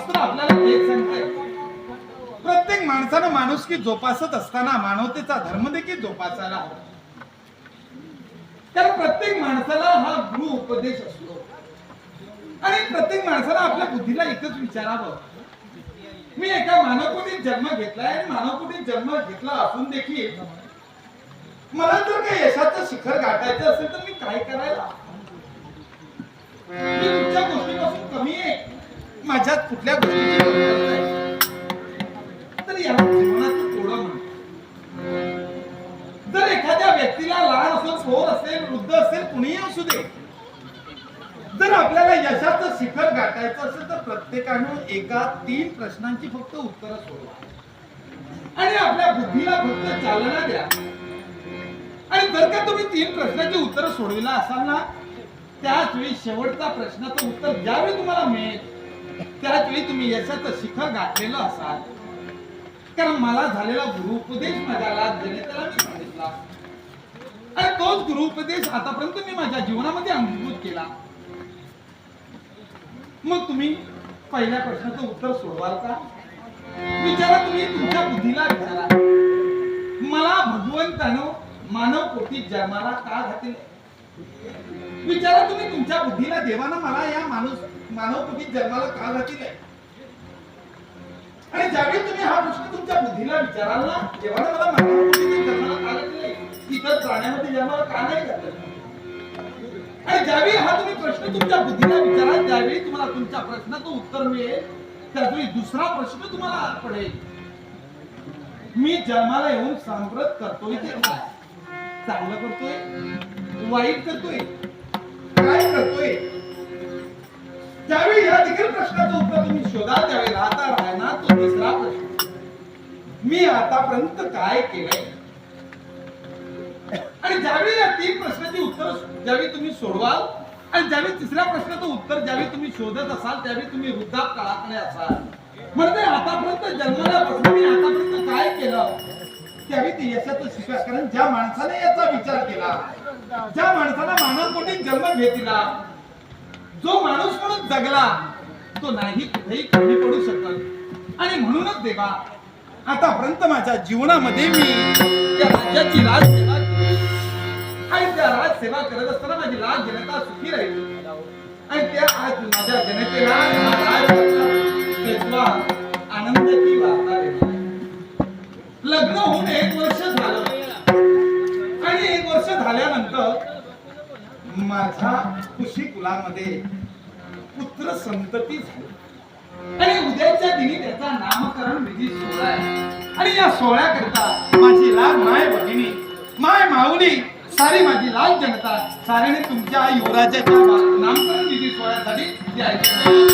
शास्त्र आपल्याला तेच सांगते प्रत्येक माणसानं माणूस की जोपासत असताना मानवतेचा धर्म देखील जोपासायला हवा. कारण प्रत्येक माणसाला हा गुरु उपदेश असतो. आणि प्रत्येक माणसाला आपल्या बुद्धीला एकच विचारावं. मी एका मानवकुटीत जन्म घेतलाय आणि मानवकुटीत जन्म घेतला असून देखील मला जर काही यशाचं शिखर गाठायचं असेल तर मी काय करायला समाजात कुठल्या गोष्टीची गरज नाही. तर याला जीवनाचं थोडं म्हणतो जर एखाद्या व्यक्तीला लहान असो थोर असेल वृद्ध असेल कुणीही असू दे. जर आपल्याला यशाचं शिखर गाठायचं असेल तर प्रत्येकानं एका तीन प्रश्नांची फक्त उत्तरं सोडवा. आणि आपल्या बुद्धीला फक्त चालना द्या. आणि जर का तुम्ही तीन प्रश्नाची उत्तरं सोडविला असाल ना त्याच वेळी शेवटचा प्रश्नाचं उत्तर ज्यावेळी तुम्हाला मिळेल त्याच वेळी तुम्ही यशाचं शिखर गाठलेलं असाल. कारण मला झालेला गुरुपदेश माझ्या लाभ देणे त्याला मी सांगितला. आणि तोच गुरुपदेश आतापर्यंत मी माझ्या जीवनामध्ये अंगीभूत केला. मग तुम्ही पहिल्या प्रश्नाचं उत्तर सोडवाल का? विचारा तुम्ही तुमच्या बुद्धीला विचारा. मला भगवंतानं मानव कोटी जन्माला का घातले? विचारा तुम्ही तुमच्या बुद्धीला देवानं मला या माणूस मानव तुम्ही जन्माला का घातील आणि ज्यावेळी तुम्ही हा प्रश्न तुमच्या बुद्धीला विचाराल ना देवानं मला मानव जन्माला का घातले इतर प्राण्यामध्ये जन्माला का नाही घातलं? आणि ज्यावेळी हा तुम्ही प्रश्न तुमच्या बुद्धीला विचाराल त्यावेळी तुम्हाला तुमच्या प्रश्नाचं उत्तर मिळेल त्यावेळी दुसरा प्रश्न तुम्हाला पडेल. मी जन्माला येऊन सांप्रत करतोय ते चांगलं करतोय? वाईट करतोय. काय करतोय? त्यावेळी या देखील प्रश्नाचं उत्तर तुम्ही शोधा त्यावेळी राहता राहणार तो तिसरा प्रश्न. मी आतापर्यंत काय केलंय? आणि ज्यावेळी या तीन प्रश्नाची उत्तर ज्यावेळी तुम्ही सोडवाल आणि ज्यावेळी तिसऱ्या प्रश्नाचं उत्तर ज्यावेळी तुम्ही शोधत असाल त्यावेळी तुम्ही वृद्धापकाळाकडे असाल. म्हणजे आतापर्यंत जन्माल्यापासून मी आतापर्यंत काय केलं? त्यावेळी ते यशाचं स्वीकार कारण ज्या माणसाने याचा विचार केला ज्या माणसाला मानव कोटी जन्म घेतला जो माणूस म्हणून जगला तो नाही कुठेही कमी पडू शकत. आणि म्हणूनच देवा आतापर्यंत माझ्या जीवनामध्ये मी या राज्याची राजसेवा केली. आणि त्या राजसेवा करत असताना माझी लाज जनता सुखी राहील. आणि त्या आज माझ्या जनतेला माझ्या खुशी कुलामध्ये पुत्र संतती झाली. आणि उद्याच्या दिनी त्याचा नामकरण विधी सोहळा आहे. आणि या सोहळ्याकरता माझी लाल माय भगिनी माय माऊली सारी माझी लाल जनता साऱ्याने तुमच्या युवराजाच्या नामकरण विधी सोहळ्यासाठी यायचं